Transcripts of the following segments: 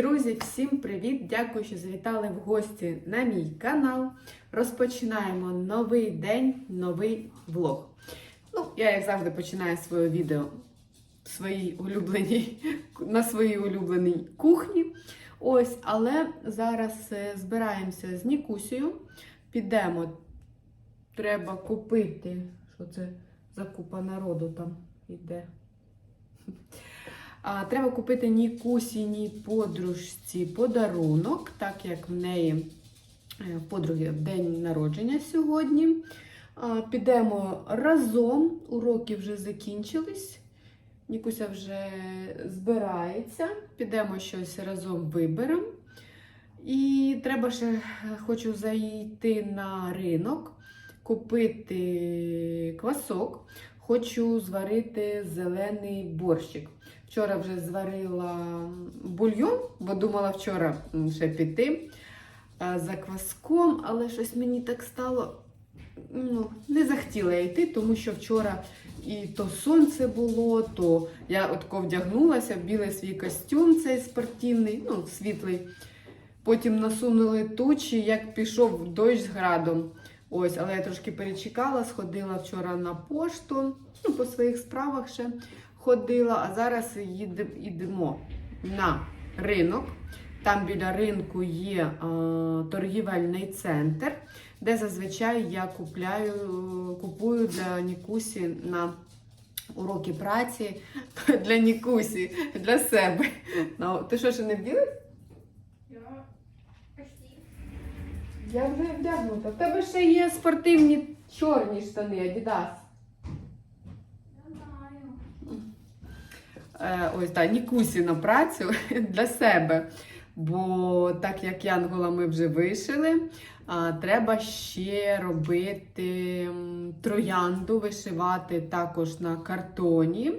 Друзі, всім привіт! Дякую, що завітали в гості на мій канал. Розпочинаємо новий день, новий влог. Ну, я, як завжди, починаю своє відео своїй улюбленій, на своїй улюбленій кухні. Ось, але зараз е, збираємося з Нікусею. Підемо. Треба купити. Що це за купа народу там іде? Треба купити Нікусіній подружці подарунок, так як в неї е, в подруги день народження сьогодні. Підемо разом, уроки вже закінчились. Нікуся вже збирається, підемо щось разом виберемо. І треба ще е, хочу зайти на ринок, купити квасок. Хочу зварити зелений борщик. Вчора вже зварила бульйон, бо думала вчора ще піти за кваском, але щось мені так стало. Ну, не захотіла йти, тому що вчора і то сонце було, то я отко вдягнулася в білий свій костюм, цей спортивний, ну, світлий. Потім насунули тучі, як пішов дощ з градом. Ось, але я трошки перечекала, сходила вчора на пошту, ну, по своїх справах ще ходила, а зараз йдемо на ринок. Там біля ринку є е, торгівельний центр, де зазвичай я купляю, купую для Нікусі на уроки праці для Нікусі, для себе. Ну, ти що ще не вділа? Я. Я вже вдягнута. В тебе ще є спортивні чорні штани, Adidas. Я знаю. Е, ось так, Нікусі на працю для себе. Бо так як Янгола ми вже вишили, а, треба ще робити троянду, вишивати також на картоні.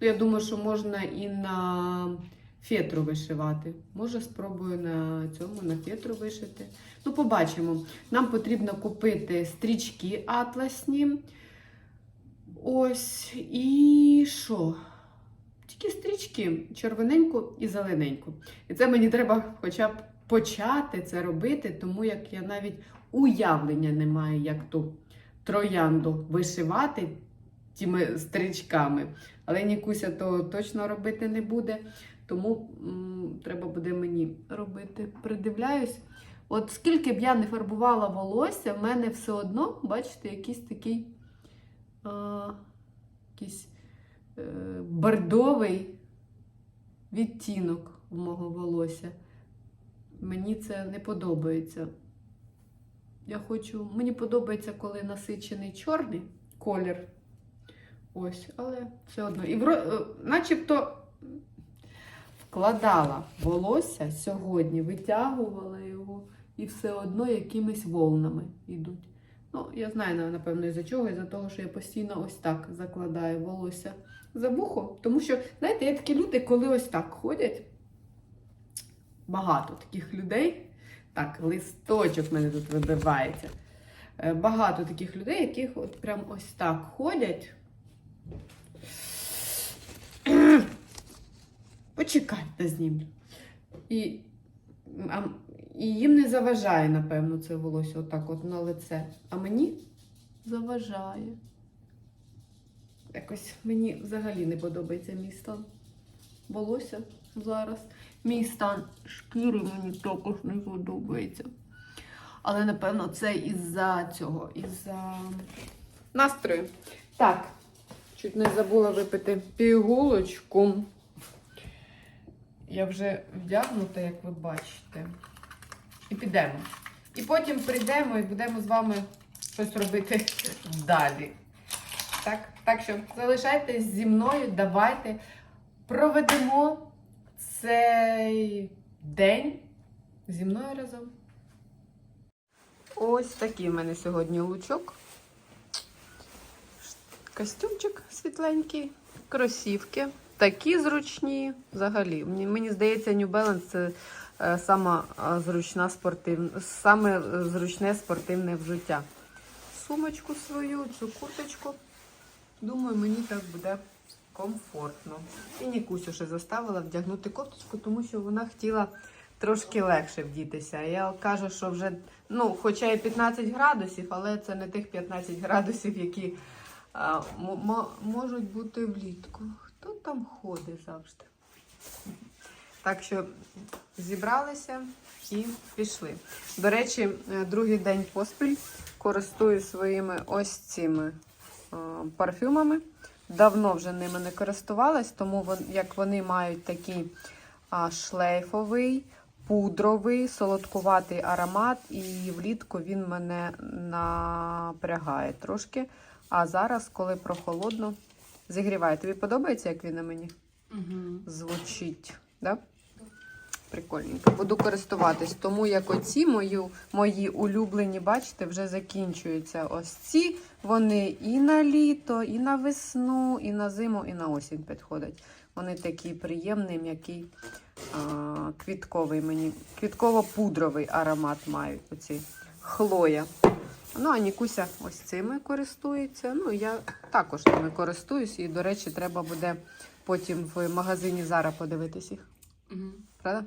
Ну, я думаю, що можна і на фетру вишивати. Може, спробую на цьому на фетру вишити. Ну, побачимо. Нам потрібно купити стрічки атласні. Ось, і що? Тільки стрічки червоненьку і зелененьку. І це мені треба хоча б почати це робити, тому як я навіть уявлення не маю, як ту троянду вишивати тими стрічками. Але Нікуся то точно робити не буде. Тому м, треба буде мені робити. Придивляюсь. От скільки б я не фарбувала волосся, в мене все одно, бачите, якийсь такий а, якийсь бордовий відтінок в мого волосся. Мені це не подобається. Я хочу, мені подобається, коли насичений чорний колір. Ось, але все одно. І вро, е, начебто вкладала волосся сьогодні, витягувала його, і все одно якимись волнами йдуть. Ну, я знаю, напевно, із-за чого, із-за того, що я постійно ось так закладаю волосся за вухо. Тому що, знаєте, є такі люди, коли ось так ходять. Багато таких людей. Так, листочок в мене тут вибивається. Е, Багато таких людей, яких от прям ось так ходять. Почекайте знімлю. І, а, і їм не заважає, напевно, це волосся отак от на лице. А мені заважає. Якось мені взагалі не подобається мій стан волосся зараз. Мій стан шкіри мені також не подобається. Але, напевно, це із-за цього, із-за настрою. Так, чуть не забула випити пігулочку. Я вже вдягнута, як ви бачите. І підемо. І потім прийдемо і будемо з вами щось робити далі. Так, так що залишайтесь зі мною, давайте проведемо цей день зі мною разом. Ось такий в мене сьогодні лучок. Костюмчик світленький, кросівки. Такі зручні взагалі. Мені, здається, New Balance це е, сама е, зручна спортивна, саме е, зручне спортивне взуття. Сумочку свою, цю курточку. Думаю, мені так буде комфортно. І Нікусю ще заставила вдягнути кофточку, тому що вона хотіла трошки легше вдітися. Я кажу, що вже, ну, хоча і 15 градусів, але це не тих 15 градусів, які а, можуть бути влітку. Хто там ходить завжди? Так що зібралися і пішли. До речі, е, другий день поспіль користуюсь своїми ось цими парфюмами. Давно вже ними не користувалась, тому як вони мають такий шлейфовий, пудровий, солодкуватий аромат, і влітку він мене напрягає трошки. А зараз, коли прохолодно, зігріває. Тобі подобається, як він на мені звучить? Да? Прикольненько. Буду користуватись. Тому як оці мої, мої улюблені, бачите, вже закінчуються. Ось ці вони і на літо, і на весну, і на зиму, і на осінь підходять. Вони такі приємний, м'який, квітковий мені. Квітково-пудровий аромат мають оці хлоя. Ну, а Нікуся ось цими користується. Ну, я також ними користуюсь. І, до речі, треба буде потім в магазині Зара подивитись їх. Правда?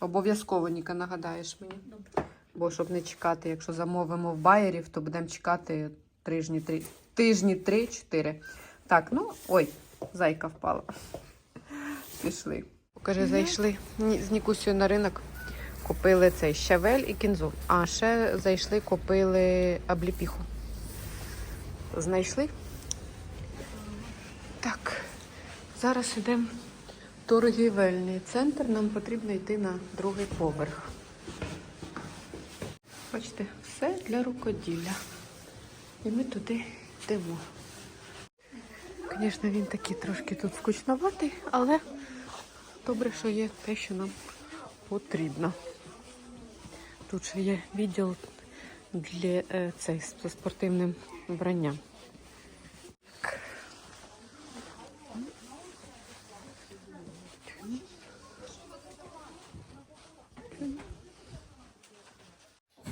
Обов'язково, Ніка, нагадаєш мені. Добре. Бо щоб не чекати, якщо замовимо в байерів, то будемо чекати тижні три, тижні три-чотири. Так, ну ой, зайка впала. Пішли. Покажи, зайшли з Нікусею на ринок. Купили цей щавель і кінзу. А ще зайшли, купили обліпіху. Знайшли? Так, зараз йдемо в торгівельний центр. Нам потрібно йти на другий поверх. Бачите, все для рукоділля. І ми туди йдемо. Звісно, він такий трошки тут скучноватий, але добре, що є те, що нам потрібно. Тут ще є відділ для е, цей, спортивним вбранням.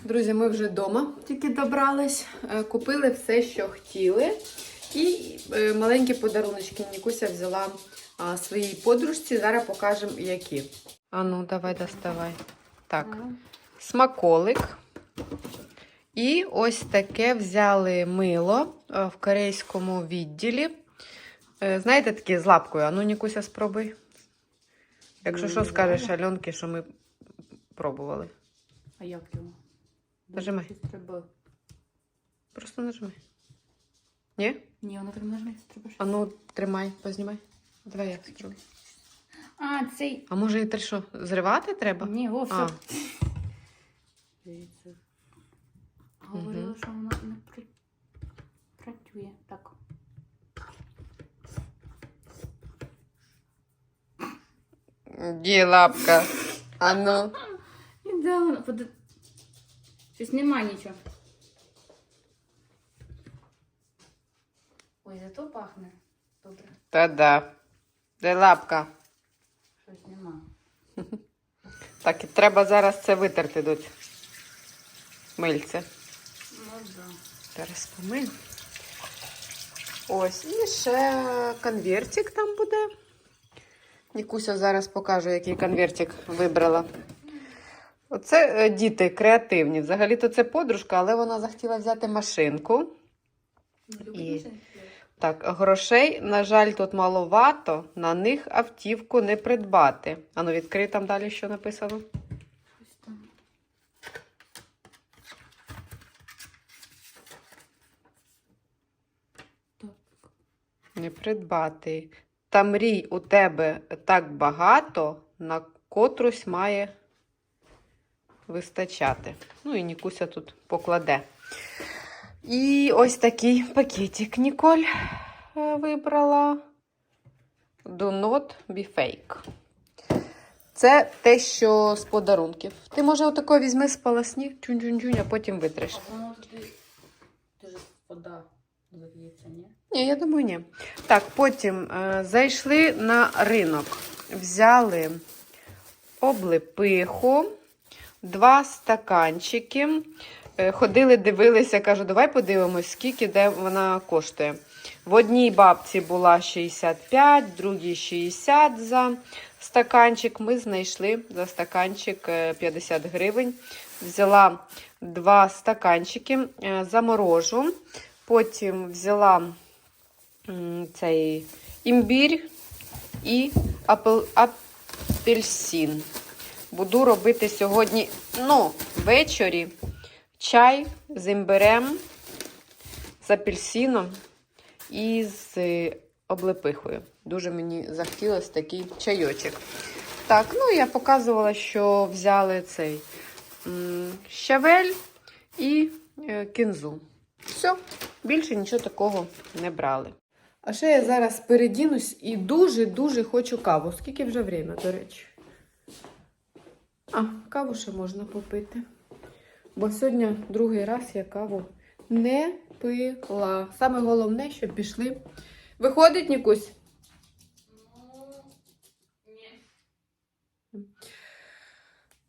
Друзі, ми вже вдома тільки добрались, Е, купили все, що хотіли. І е, маленькі подаруночки Нікуся взяла своїй подружці. Зараз покажемо, які. А ну, давай доставай. Так, смаколик. І ось таке взяли мило е, в корейському відділі. Знаєте, такі з лапкою. А ну, Нікуся, спробуй. Якщо що, скажеш Альонки, що ми пробували. А як його? Нажимай. Просто нажми. Ні? Ні, воно так нажметься, треба ж. А ну, тримай, познімай. Давай я спробую. А, цей. А може і те що, зривати треба? Ні, о, А. все. Дивіться. Говорила, Мгм. що воно не при... працює. Так. Де лапка? А ну. Ідеально. Под... Щось нема нічого. Ой, зато пахне. Добре. Та-да. Де лапка? Щось нема. Так, і треба зараз це витерти тут. Мильце. Ну да. Зараз помию. Ось, і ще конвертик там буде. Нікуся зараз покаже, який конвертик вибрала. Оце е, діти креативні. Взагалі-то це подружка, але вона захотіла взяти машинку. І- Так, грошей, на жаль, тут маловато, на них автівку не придбати. Ану, відкрий там далі, що написано. Не придбати. Та мрій у тебе так багато, на котрусь має вистачати. Ну і Нікуся тут покладе. І ось такий пакетик Ніколь е, вибрала. Do not be fake. Це те, що з подарунків. Ти, може, отако візьми а потім витриш. А туди дуже вода ні? Ні, я думаю, ні. Так, потім е, зайшли на ринок, взяли облепиху, два стаканчики. Е, ходили, дивилися, кажу, давай подивимось, скільки де вона коштує. В одній бабці була 65, в другій 60 за стаканчик. Ми знайшли за стаканчик е, 50 гривень. Взяла два стаканчики, е, заморожу. Потім взяла цей імбір і апел, апельсин. Буду робити сьогодні, ну, ввечері чай з імбирем, з апельсином і з е, облепихою. Дуже мені захотілося такий чайочок. Так, ну я показувала, що взяли цей щавель і е, кінзу. Все, більше нічого такого не брали. А ще я зараз передінусь і дуже-дуже хочу каву. Скільки вже время, до речі? А, каву ще можна попити. Бо сьогодні другий раз я каву не пила. Саме головне, що пішли. Виходить, Нікусь?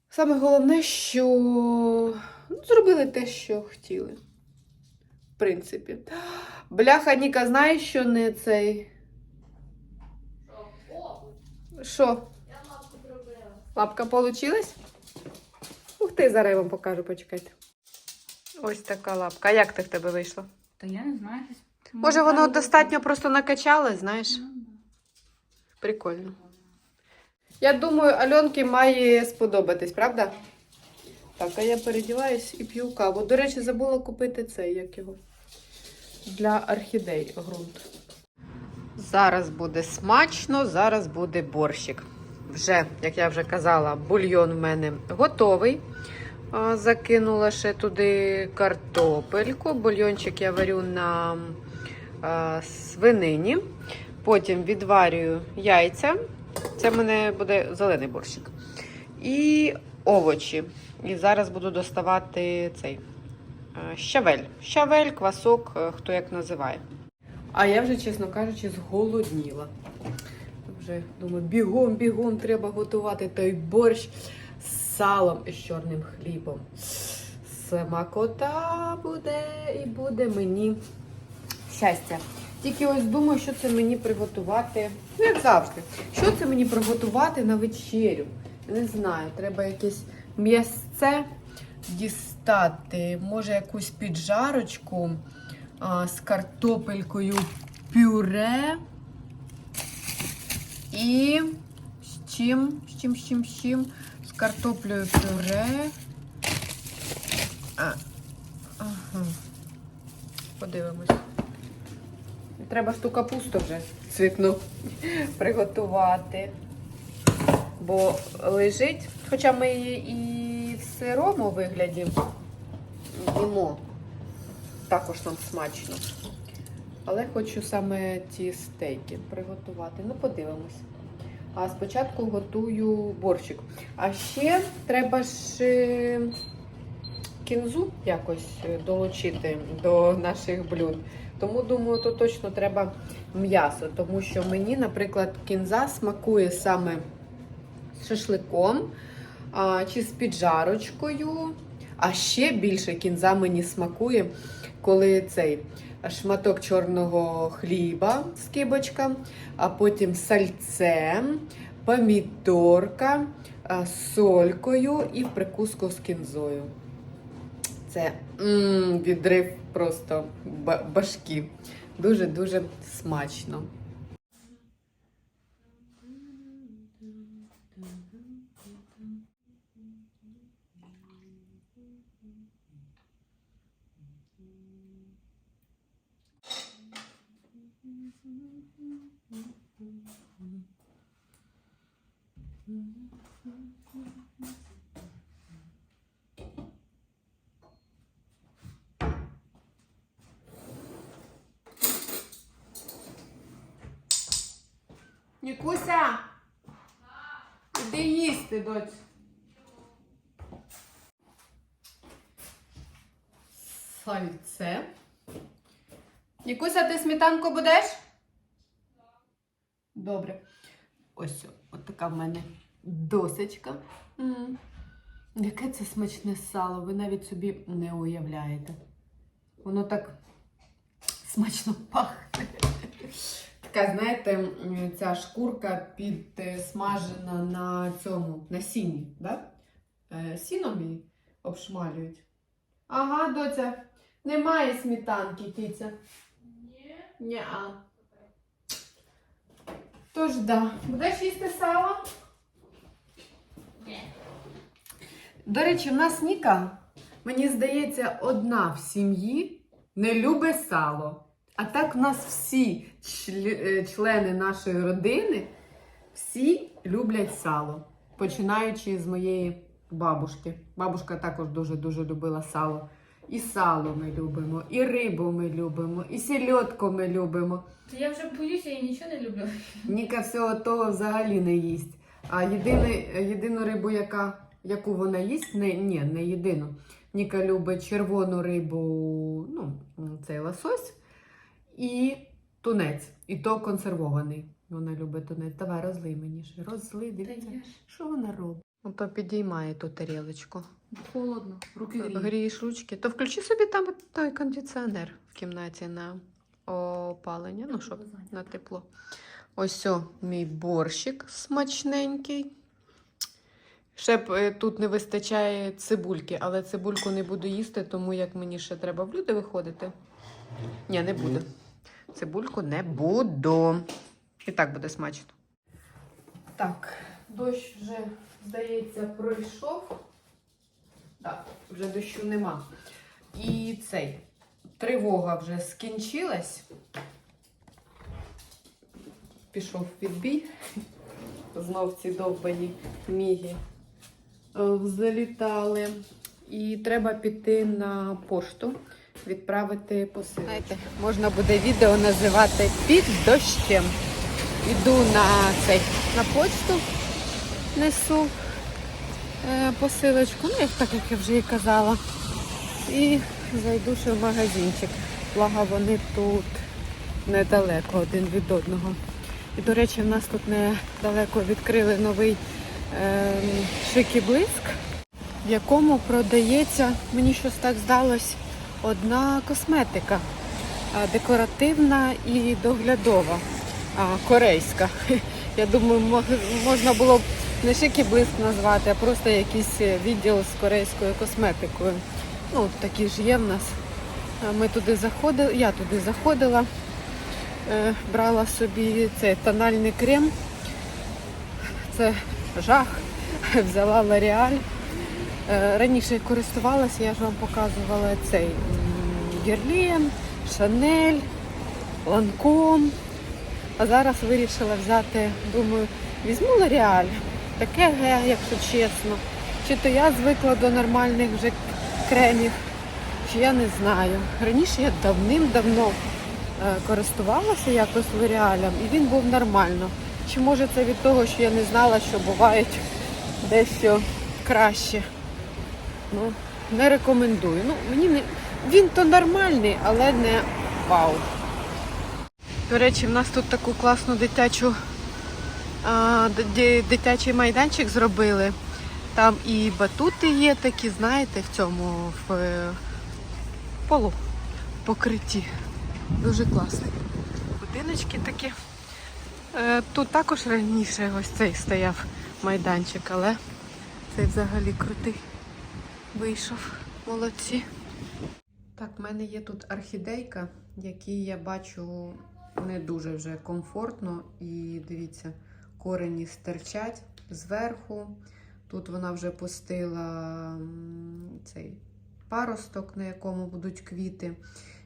Саме головне, що ну, зробили те, що хотіли. В принципі. Бляха, Ніка, знаєш, що не цей. Що? Лапка получилась? Ух ти, зараз я вам покажу, почекайте. Ось така лапка. А як ти в тебе вийшло? Та я не знаю. Може, воно достатньо просто накачалось, знаєш? Прикольно. Я думаю, Альонки має сподобатись, правда? Так, а я передіваюсь і п'ю каву. До речі, забула купити цей, як його. Для орхідей ґрунт. Зараз буде смачно, зараз буде борщик. Вже, як я вже казала, бульйон в мене готовий. Закинула ще туди картопельку. Бульйончик я варю на свинині. Потім відварюю яйця. Це в мене буде зелений борщик. І овочі. І зараз буду доставати цей щавель. Щавель, квасок, е, хто як називає. А я вже, чесно кажучи, зголодніла. Вже думаю, бігом, бігом треба готувати той борщ з салом і з чорним хлібом. Смакота буде і буде мені щастя. Тільки ось думаю, що це мені приготувати. Ну, як завжди, що це мені приготувати на вечерю? Не знаю, треба якесь м'ясце дістати. Може, якусь піджарочку а, з картопелькою пюре. І з чим? З чим, з чим, з чим? З картоплею пюре. А, ага. Подивимось. Треба ж ту капусту вже цвітну приготувати. Бо лежить, хоча ми її і в сирому вигляді їмо. Також нам смачно. Але хочу саме ті стейки приготувати. Ну, подивимось. А спочатку готую борщик. А ще треба ж е, кінзу якось долучити до наших блюд. Тому думаю, то точно треба м'ясо, тому що мені, наприклад, кінза смакує саме з шашликом а, чи з піджарочкою. А ще більше кінза мені смакує, коли цей шматок чорного хліба з кибочка, а потім сальцем, помідорка, солькою і в прикуску з кінзою. Це м, відрив просто ба- башки. Дуже-дуже смачно. Нікуся! Іди їсти, доць. Сальце. Нікуся, ти сметанку будеш? Добре. Ось така в мене досочка. М. Яке це смачне сало, ви навіть собі не уявляєте. Воно так смачно пахне. Така, знаєте, ця шкурка підсмажена на цьому, на сіні, да? Е, Сіном її обшмалюють. Ага, доця, немає сметанки, киця. Ні. Ня. Тож, да. Будеш їсти сало? Ні. До речі, в нас Ніка, мені здається, одна в сім'ї не любить сало. А так в нас всі е, члени нашої родини всі люблять сало, починаючи з моєї бабушки. Бабушка також дуже-дуже любила сало. І сало ми любимо, і рибу ми любимо, і сільотку ми любимо. Та я вже боюся, я нічого не люблю. Ніка всього того взагалі не їсть. А єдине, єдину рибу, яка, яку вона їсть, не, ні, не єдину. Ніка любить червону рибу, ну, цей лосось, і тунець. І то консервований. Вона любить тунець. Давай, розлий мені ще. Розлий, дивіться. ж. Що вона робить? Ото підіймає ту тарілочку. Холодно, руки гріють. Грієш ручки. То включи собі там той кондиціонер в кімнаті на опалення, ну, щоб на тепло. Ось о, мій борщик смачненький. Ще б е, тут не вистачає цибульки, але цибульку не буду їсти, тому як мені ще треба в люди виходити. Ні, не буду. Цибульку не буду. І так буде смачно. Так, дощ вже, здається, пройшов. Так, вже дощу нема. І цей тривога вже скінчилась. Пішов відбій. Знов ці довбані міги е, залітали. І треба піти на пошту, відправити посилку. Знаєте, можна буде відео називати під дощем. Іду на цей на почту, несу е, посилочку, ну як так, як я вже і казала. І зайду ще в магазинчик. Благо вони тут недалеко один від одного. І, до речі, в нас тут недалеко відкрили новий е, шик і блиск, в якому продається, мені щось так здалось, одна косметика. Декоративна і доглядова, а, корейська. Я думаю, можна було б не шик і блиск назвати, а просто якийсь відділ з корейською косметикою. Ну, такі ж є в нас. Ми туди заходили, я туди заходила, е, брала собі цей тональний крем. Це жах. Взяла L'Oreal. Е, Раніше користувалася, я ж вам показувала цей м, Шанель, Ланком. А зараз вирішила взяти, думаю, візьму L'Oreal. Таке ге, якщо чесно. Чи то я звикла до нормальних вже кремів, чи я не знаю. Раніше я давним-давно е, користувалася якось L'Oreal, і він був нормально. Чи може це від того, що я не знала, що бувають дещо краще. Ну, не рекомендую. Ну, мені не... Він то нормальний, але не вау. До речі, в нас тут таку класну дитячу дитячий майданчик зробили. Там і батути є такі, знаєте, в цьому в е, полу покритті. Дуже класний. Будиночки такі. Е, Тут також раніше ось цей стояв майданчик, але цей взагалі крутий вийшов. Молодці. Так, в мене є тут орхідейка, якій я бачу не дуже вже комфортно. І дивіться, корені стирчать зверху. Тут вона вже пустила цей паросток, на якому будуть квіти.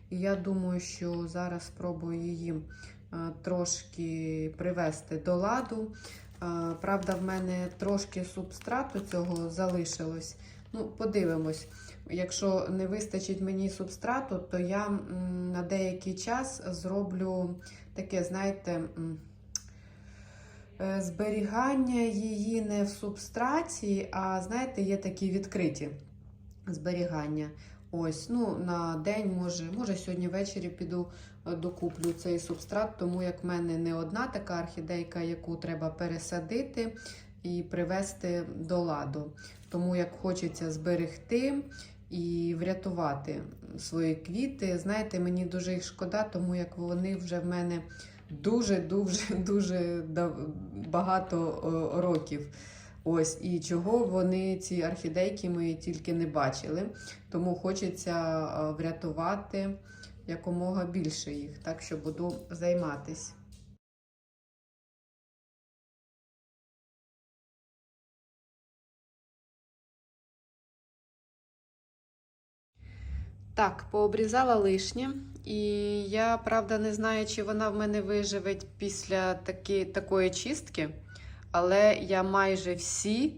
І я думаю, що зараз спробую її е, трошки привести до ладу. Е, Правда, в мене трошки субстрату цього залишилось. Ну, подивимось. Якщо не вистачить мені субстрату, то я на деякий час зроблю таке, знаєте, е, зберігання її не в субстраті, а знаєте, є такі відкриті зберігання. Ось, ну, на день, може, може сьогодні ввечері піду е, докуплю цей субстрат, тому як в мене не одна така орхідейка, яку треба пересадити і привести до ладу. Тому як хочеться зберегти і врятувати свої квіти. Знаєте, мені дуже їх шкода, тому як вони вже в мене дуже-дуже дуже багато років. Ось і чого вони ці орхідейки ми тільки не бачили. Тому хочеться е, врятувати якомога більше їх, так що буду займатись. Так, пообрізала лишнє, і я правда не знаю, чи вона в мене виживе після таки, такої чистки, але я майже всі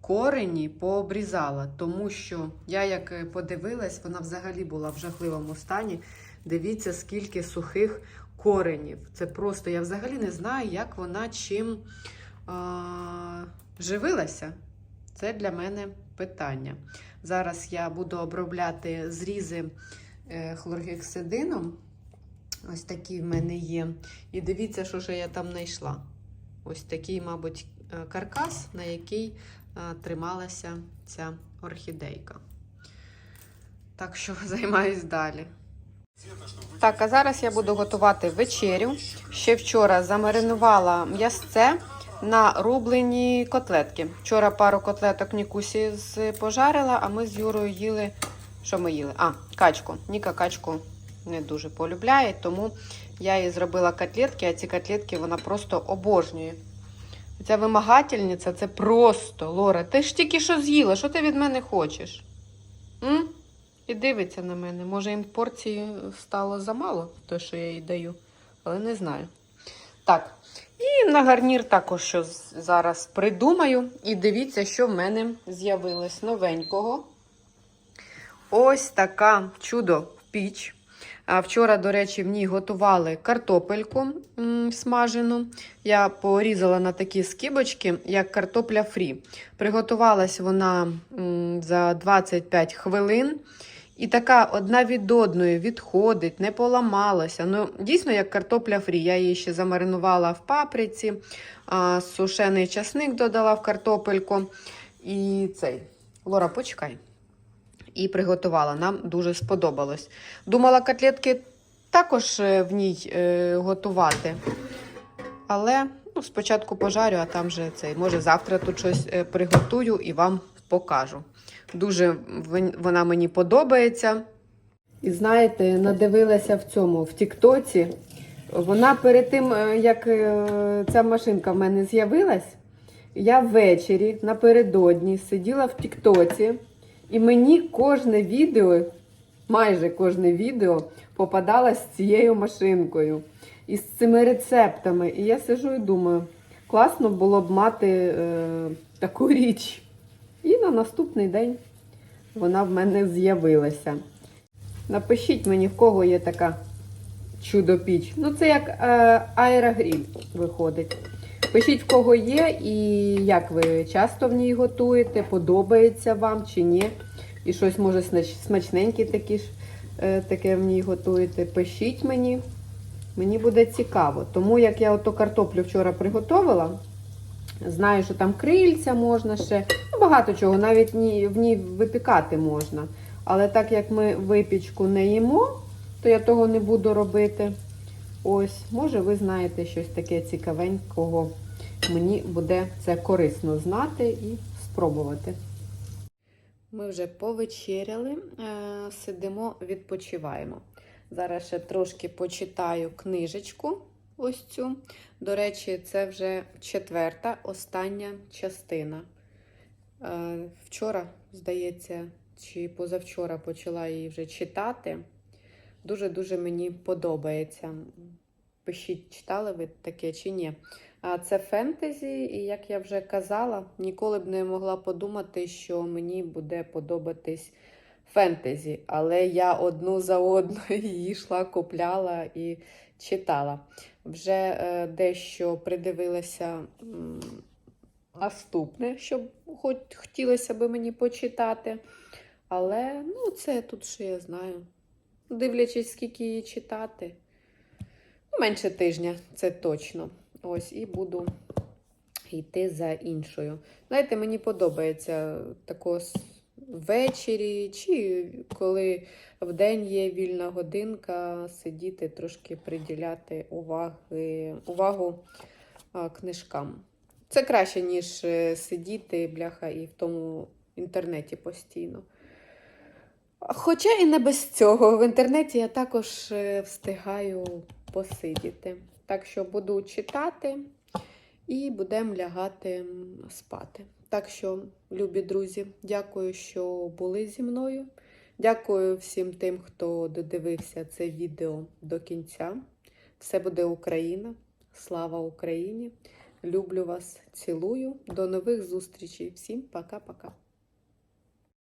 корені пообрізала, тому що я як подивилась, вона взагалі була в жахливому стані. Дивіться, скільки сухих коренів. Це просто я взагалі не знаю, як вона чим а, живилася. Це для мене питання. Зараз я буду обробляти зрізи е, хлоргексидином. Ось такі в мене є. І дивіться, що ж я там знайшла. Ось такий, мабуть, е, каркас, на який е, трималася ця орхідейка. Так що займаюсь далі. Так, а зараз я буду готувати вечерю. Ще вчора замаринувала м'ясце на рублені котлетки. Вчора пару котлеток Нікусі пожарила, а ми з Юрою їли. Що ми їли? А, качку. Ніка качку не дуже полюбляє, тому я їй зробила котлетки, а ці котлетки вона просто обожнює. Ця вимагательниця це просто, Лора, ти ж тільки що з'їла, що ти від мене хочеш? М? І дивиться на мене. Може, їм порції стало замало, те, що я їй даю, але не знаю. Так, і на гарнір також що зараз придумаю. І дивіться, що в мене з'явилось новенького. Ось така чудо піч. Вчора, до речі, в ній готували картопельку смажену. Я порізала на такі скибочки, як картопля фрі. Приготувалась вона за 25 хвилин. І така одна від одної відходить, не поламалася. Ну, дійсно, як картопля фрі. Я її ще замаринувала в паприці, а, сушений часник додала в картопельку. І цей. Лора, почекай. І приготувала. Нам дуже сподобалось. Думала, котлетки також е, в ній е, готувати. Але ну, спочатку пожарю, а там же цей. Може, завтра тут щось е, приготую і вам покажу. Дуже вона мені подобається. І знаєте, надивилася в цьому, в Тіктоці. Вона перед тим, е, як е, ця машинка в мене з'явилась, я ввечері напередодні сиділа в Тіктоці, і мені кожне відео, майже кожне відео попадалось з цією машинкою і з цими рецептами. І я сижу і думаю, класно було б мати е, таку річ. І на наступний день вона в мене з'явилася. Напишіть мені, в кого є така чудо-піч. Ну, це як е, аерогріль виходить. Пишіть, в кого є, і як ви часто в ній готуєте, подобається вам чи ні. І щось, може, смачненьке такі ж, е, таке в ній готуєте. Пишіть мені. Мені буде цікаво. Тому як я ото картоплю вчора приготувала, знаю, що там крильця можна ще. Ну, багато чого, навіть в ній випікати можна. Але так як ми випічку не їмо, то я того не буду робити. Ось, може, ви знаєте щось таке цікавенького. Мені буде це корисно знати і спробувати. Ми вже повечеряли, е, сидимо, відпочиваємо. Зараз ще трошки почитаю книжечку. Ось цю. До речі, це вже четверта, остання частина. Е, Вчора, здається, чи позавчора почала її вже читати. Дуже-дуже мені подобається. Пишіть, читали ви таке чи ні. А це фентезі, і як я вже казала, ніколи б не могла подумати, що мені буде подобатись фентезі. Але я одну за одною її йшла, купляла і читала. Вже е, дещо придивилася наступне, що хоч хотілося би мені почитати. Але ну, це тут ще я знаю. Дивлячись, скільки її читати. Ну, менше тижня, це точно. Ось, і буду йти за іншою. Знаєте, мені подобається такого ввечері, чи коли в день є вільна годинка, сидіти, трошки приділяти уваги, увагу книжкам. Це краще, ніж е, сидіти, бляха, і в тому інтернеті постійно. Хоча і не без цього. В інтернеті я також е, встигаю посидіти. Так що буду читати і будемо лягати спати. Так що, любі друзі, дякую, що були зі мною. Дякую всім тим, хто додивився це відео до кінця. Все буде Україна. Слава Україні! Люблю вас, цілую. До нових зустрічей. Всім пока-пока.